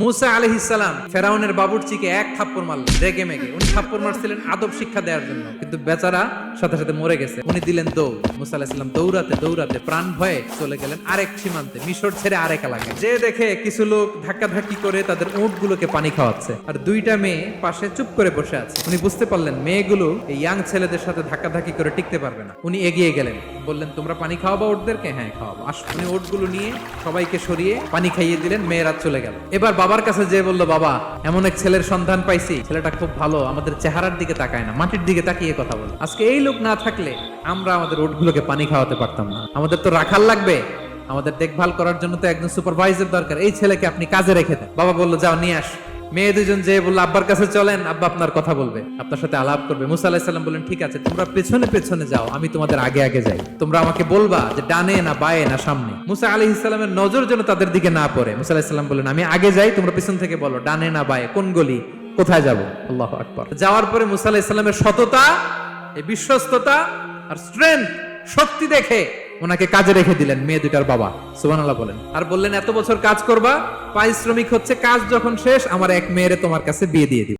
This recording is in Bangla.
মুসা আলহিসাম ফেরাউনের বাবুরচিকে এক থাপ্পড় মারলেন, রেগে মেগে। উনি থাপ্পড় মারছিলেন আদব শিক্ষা দেওয়ার জন্য। কিন্তু বেচারা সাথে সাথে মরে গেছে। উনি দিলেন দৌড়। মুসা আলাহিসাম দৌড়াতে দৌড়াতে প্রাণ ভয়ে চলে গেলেন আরেক সীমান্তে, মিশর ছেড়ে আরেক এলাকায়। যে দেখে কিছু লোক ধাক্কা ধাক্কি করে তাদের উঁট গুলোকে পানি খাওয়াচ্ছে। আর দুইটা মেয়ে পাশে চুপ করে বসে আছে। উনি বুঝতে পারলেন মেয়েগুলো এই ইয়াং ছেলেদের সাথে ধাক্কা ধাক্কি করে টিকতে পারবে না। উনি এগিয়ে গেলেন। বললেন, তোমরা পানি খাওয়াবো ওটদেরকে হ্যাঁ খাওয়াবো। আস উনি ওটগুলো নিয়ে সবাইকে সরিয়ে পানি খাইয়ে দিলেন। মেয়েরা চলে গেল। এবার বাবার কাছে যে বলল, বাবা, এমন এক ছেলের সন্ধান পাইছি। ছেলেটা খুব ভালো, আমাদের চেহারার দিকে তাকায় না, মাটির দিকে তাকিয়ে কথা বলে। আজকে এই লোক না থাকলে আমরা আমাদের ওটগুলোকে পানি খাওয়াতে পারতাম না। আমাদের তো রাখাল লাগবে। আমাদের দেখভাল করার জন্য তো একজন সুপারভাইজার দরকার। এই ছেলেকে আপনি কাজে রেখে দেন। বাবা বলল, যাও, নিয়ে আস। মেয়ে দুজন যে বলল, আব্বার কাছে চলেন, আব্বা আপনার কথা বলবে, আপনার সাথে আলাপ করবে। মুসা আলাহিসাল্লাম বললেন, ঠিক আছে, তোমরা পেছনে পেছনে যাও, আমি তোমাদের আগে আগে যাই। তোমরা আমাকে বলবা যে ডানে না বায়ে না সামনে। মুসা আলি ইসলামের নজর যেন তাদের দিকে না পড়ে। মুসা আলাহিসাল্লাম বললেন, আমি আগে যাই, তোমরা পেছন থেকে বলো, ডানে না বায়ে, কোন গলি, কোথায় যাব? আল্লাহ আকবর। যাওয়ার পরে মুসা আলাহিসাল্লামের সততা, এই বিশ্বস্ততা আর স্ট্রেংথ শক্তি দেখে ওনাকে কাজে রেখে দিলেন, মেয়ে দুটার বাবা সুবানাল্লাহ বলেন। আর বললেন, এত বছর কাজ করবা, পারিশ্রমিক হচ্ছে, কাজ যখন শেষ, আমার এক মেয়েরে তোমার কাছে বিয়ে দিয়ে দিব।